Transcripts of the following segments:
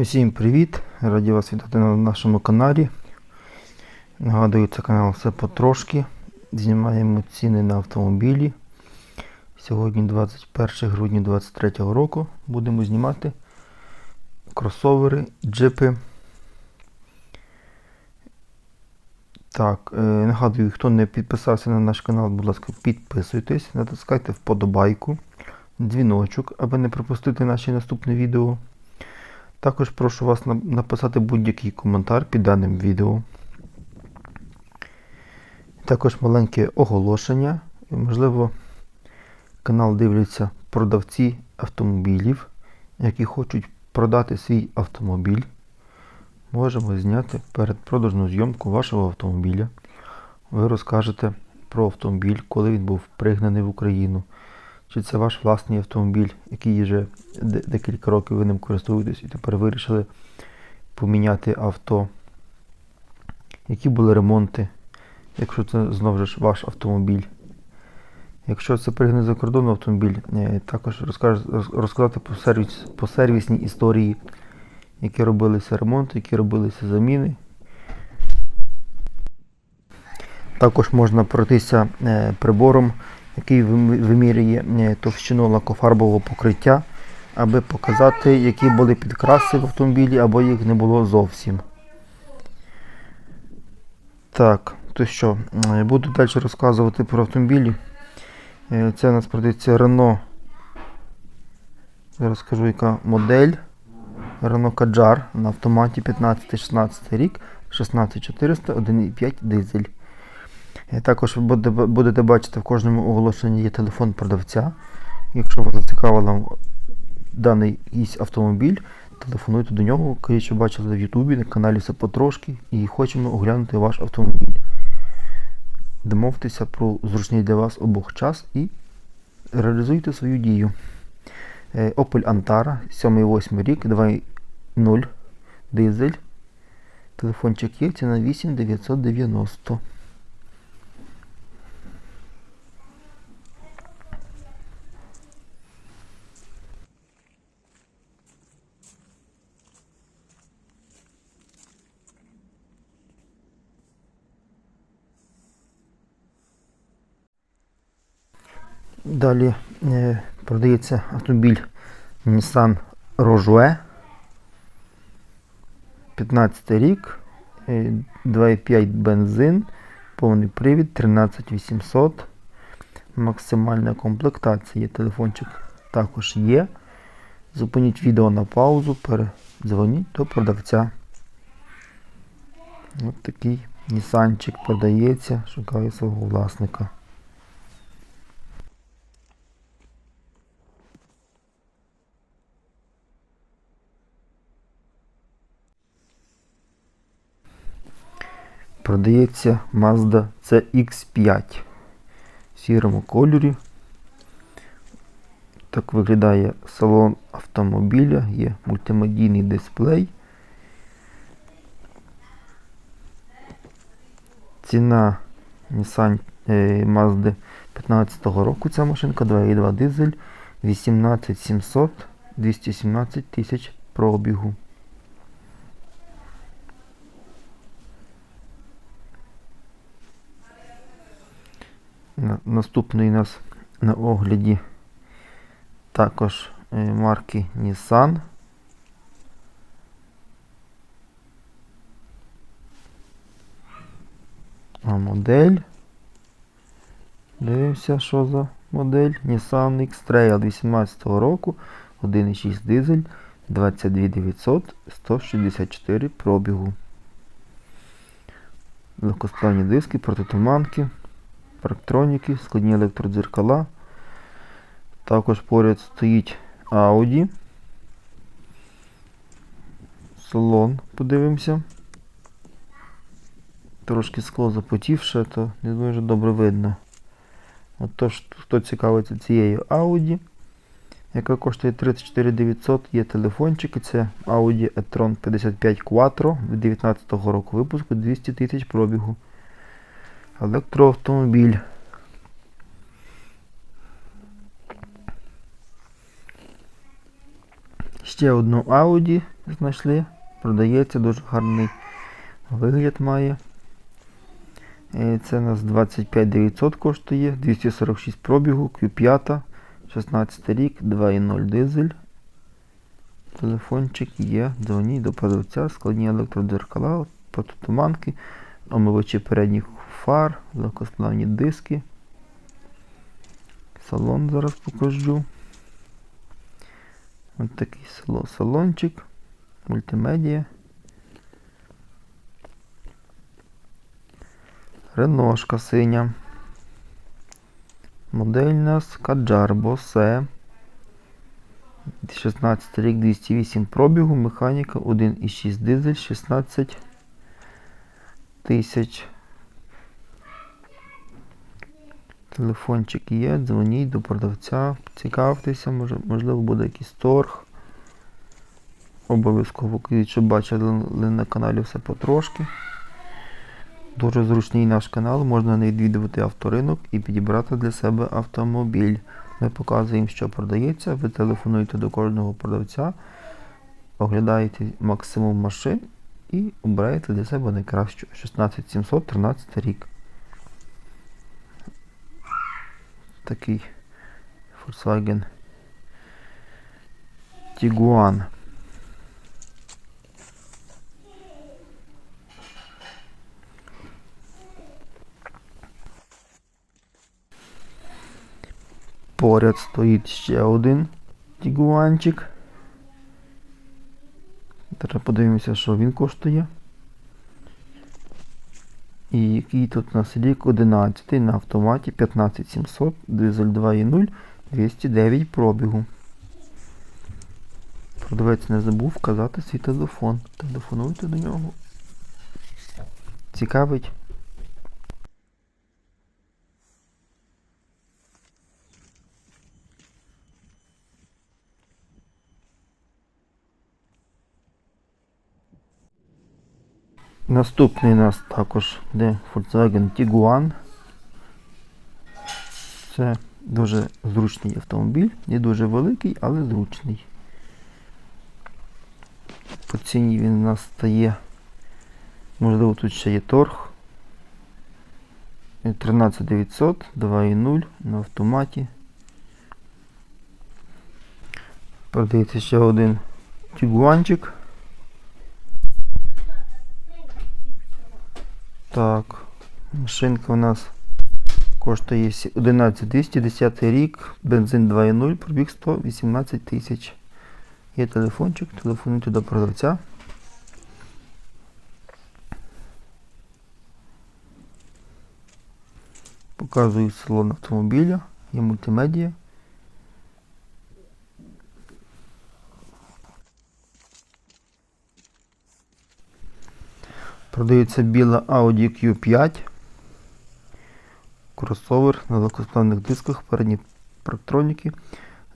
Усім привіт! Раді вас вітати на нашому каналі. Нагадую, це канал все потрошки. Знімаємо ціни на автомобілі. Сьогодні 21 грудня 2023 року. Будемо знімати кросовери, джипи. Так, е, нагадую, хто не підписався на наш канал, будь ласка, підписуйтесь, натискайте вподобайку, дзвіночок, аби не пропустити наші наступні відео. Також прошу вас написати будь-який коментар під даним відео. Також маленьке оголошення. Можливо, канал дивляться продавці автомобілів, які хочуть продати свій автомобіль. Можемо зняти передпродажну зйомку вашого автомобіля. Ви розкажете про автомобіль, коли він був пригнаний в Україну. Чи це ваш власний автомобіль, який вже декілька років ви ним користуєтесь і тепер вирішили поміняти авто? Які були ремонти, якщо це знову ж ваш автомобіль? Якщо це пригнаний за кордону автомобіль, е, також розказати по, сервіс, по сервісній історії, які робилися ремонти, які робилися заміни. Також можна пройтися е, прибором, який вимірює е, товщину лакофарбового покриття, аби показати, які були підкраси в автомобілі, або їх не було зовсім. Так, то що, е, буду далі розказувати про автомобілі. Е, Це у нас продається Renault. Зараз скажу, яка модель. Renault Kadjar на автоматі 15-16 рік, 16400, 1,5 дизель. Також ви будете, бачити в кожному оголошенні є телефон продавця. Якщо вас зацікавила даний автомобіль, телефонуйте до нього, кажіть, що бачили в Ютубі, на каналі все потрошки і хочемо оглянути ваш автомобіль. Домовтеся про зручний для вас обох час і реалізуйте свою дію. Е, Opel Antara, 7-8 рік, 2.0 дизель. Телефончик є, ціна 8990. Далі е, продається автомобіль Nissan Rogue. 15 рік, е, 2,5 бензин, повний привід 13800. Максимальна комплектація. Телефончик також є. Зупиніть відео на паузу, передзвоніть до продавця. Ось такий Нісанчик продається, шукає свого власника. Продається Mazda CX5 в сірому кольорі. Так виглядає салон автомобіля, є мультимедійний дисплей. Ціна Nissan е, Mazda 15 року ця машинка 2.2 дизель 18700 217 тисяч пробігу. Наступний у нас на огляді також е, марки Nissan. А модель. Дивимося, що за модель. Nissan X-Trail 18 року. 1,6 дизель, 22900, 164 пробігу. Легкосплавні диски, протитуманки, парктроніки, складні електродзеркала. Також поряд стоїть Audi. Салон, подивимося. Трошки скло запотівше, то не дуже добре видно. От то, ж, хто цікавиться цією Audi, яка коштує 34 900, є телефончики. Це Audi e-tron 55 Quattro від 2019 року випуску 200 тисяч пробігу. Електроавтомобіль. Ще одну Audi знайшли. Продається дуже гарний вигляд має. Е, Це у нас 25 900 коштує, 246 пробігу, Q5, 16 рік, 2.0 дизель. Телефончик є, дзвоніть до продавця, складні електродзеркала, протитуманки, омивачі передніх фар, легкосплавні диски. Салон зараз покажу. Ось такий салончик, мультимедіа. Реношка синя. Модель у нас Каджар Bose. 16 рік 208 пробігу, механіка 1,6 дизель 16 тисяч. Телефончик є, дзвоніть до продавця, цікавтеся, можливо буде якийсь торг. Обов'язково, якщо бачили на каналі все потрошки. Дуже зручний наш канал, можна не відвідувати авторинок і підібрати для себе автомобіль. Ми показуємо, що продається, ви телефонуєте до кожного продавця, оглядаєте максимум машин і обираєте для себе найкращу 16713 рік. Такий Volkswagen Tiguan. Поряд стоїть ще один тігуанчик. Зараз подивимося, що він коштує. І який тут у нас рік 11 на автоматі 15700, дизель 2.0, 209 пробігу. Продавець не забув вказати свій телефон. Телефонуйте до нього. Цікавить. Наступний у нас також де Volkswagen Tiguan. Це дуже зручний автомобіль, не дуже великий, але зручний. По ціні він у нас стає, можливо, тут ще є торг. 13900, 2.0 на автоматі. Продається ще один тігуанчик. Так, машинка у нас коштує 11210 рік, бензин 2.0, пробіг 118 тисяч. Є телефончик, телефонуйте до продавця. Показую салон автомобіля, є мультимедіа. Продається біла Audi Q5. Кросовер на легкосплавних дисках, передні парктроніки.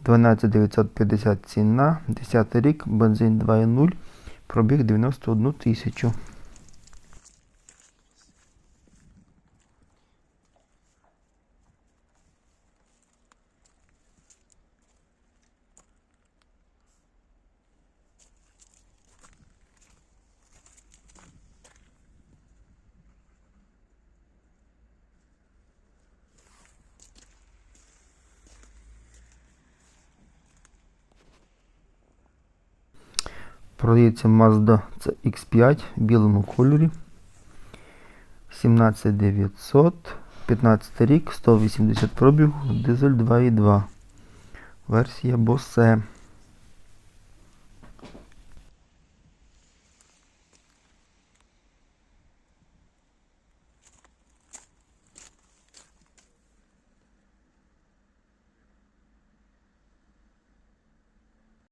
12950 ціна, 10 рік, бензин 2.0, пробіг 91 тисячу. Продається Mazda CX5 в білому кольорі. 17900, 15 рік, 180 пробігу, дизель 2.2. Версія Bose.